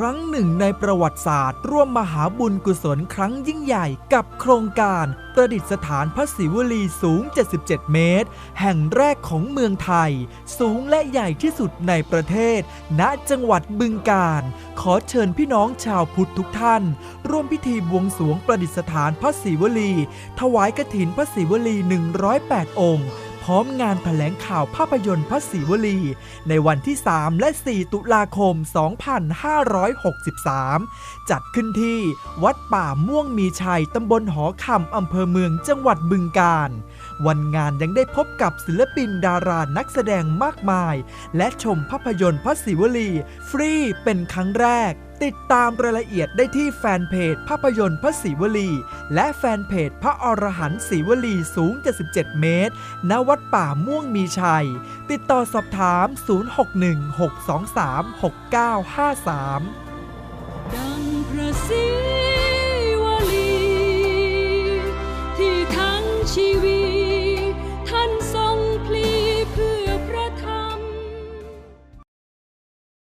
ครั้งหนึ่งในประวัติศาสตร์ ร่วมมหาบุญกุศลครั้งยิ่งใหญ่กับโครงการ ประดิษฐานพระศิวลีสูง 77 เมตร แห่งแรกของเมืองไทย สูงและใหญ่ที่สุดในประเทศ ณจังหวัดบึงกาฬขอเชิญพี่น้องชาวพุทธทุกท่าน ร่วมพิธีบวงสรวงประดิษฐานพระศิวลี ถวายกฐินพระศิวลี 108 องค์ พร้อมงานแถลงข่าวภาพยนตร์พระศิวลี ในวันที่ 3 และ 4 ตุลาคม 2563 จัดขึ้นที่วัดป่าม่วงมีชัยตำบลหอคำอำเภอเมืองจังหวัดบึงกาฬ วันงานยังได้พบกับศิลปินดารานักแสดงมากมาย และชมภาพยนตร์พระศิวลี ฟรีเป็นครั้งแรก ติดตามรายละเอียดได้ที่แฟนเพจภาพยนตร์พระศิวลี และแฟนเพจพระอรหันต์ศิวลีสูง 77 เมตร ณ วัดป่าม่วงมีชัย ติดต่อสอบถาม 061 623 6953 ดังพระศิ